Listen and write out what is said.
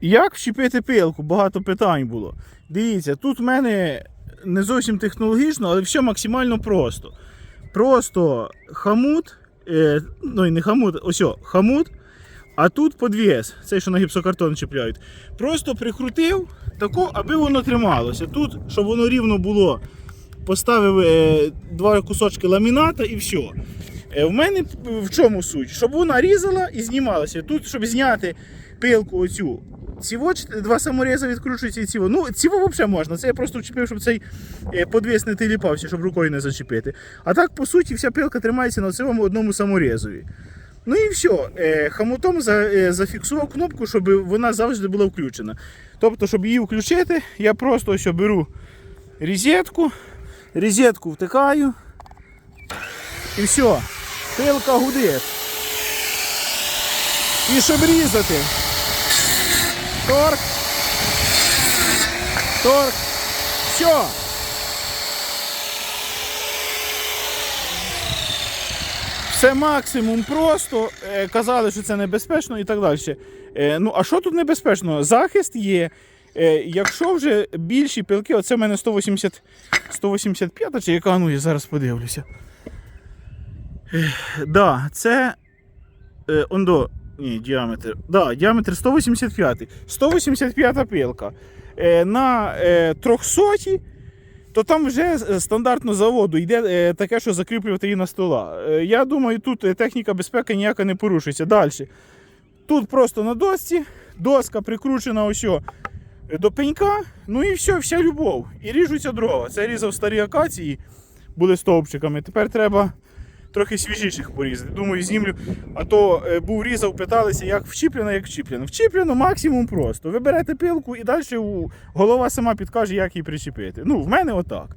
Як вчепити пилку? Багато питань було. Дивіться, тут в мене не зовсім технологічно, але все максимально просто. Просто хамут, е, ну і не хамут, ось хамут, а тут подвіс, цей, що на гіпсокартон чіпляють. Просто прикрутив тако, аби воно трималося. Тут, щоб воно рівно було, поставив е, два кусочки ламіната і все. Е, в мене в чому суть? Щоб вона різала і знімалася. Тут, щоб зняти пилку оцю. Ціво два саморези відкручуються і ціво. Ну, ціво взагалі можна. Це я просто вчепив, щоб цей е, подвіс не тиліпався, щоб рукою не зачепити. А так, по суті, вся пилка тримається на цьому одному саморезові. Ну і все. Хамутом е, зафіксував кнопку, щоб вона завжди була включена. Тобто, щоб її включити, я просто ось беру розетку, розетку втикаю. І все. Пилка гудить. І щоб різати. Торк. Торк. Все. Все максимум просто. Е, Казали, що це небезпечно і так далі. Е, Ну, а що тут небезпечно? Захист є. Е, Якщо вже більші пилки, оце в мене 180, 185 чи яка, ну я зараз подивлюся. Да, це. Ондо, ні, діаметр. Да, діаметр 185. 185 пилка. Е, на е, 300 то там вже з- стандартно заводу йде е, таке, що закріплювати її на стола. Е, я думаю, тут е, техніка безпеки ніяка не порушується. Далі. Тут просто на досці, доска прикручена ось е, до пенька, ну і все, вся любов. І ріжуться дрова. Це різав старі акації, були стовпчиками. Тепер треба трохи свіжіших порізати. Думаю, знімлю. А то е, був різав, питалися, як вчіплено, як вчіплено. Вчіплено максимум просто. Ви берете пилку і далі голова сама підкаже, як її причепити. Ну, в мене отак.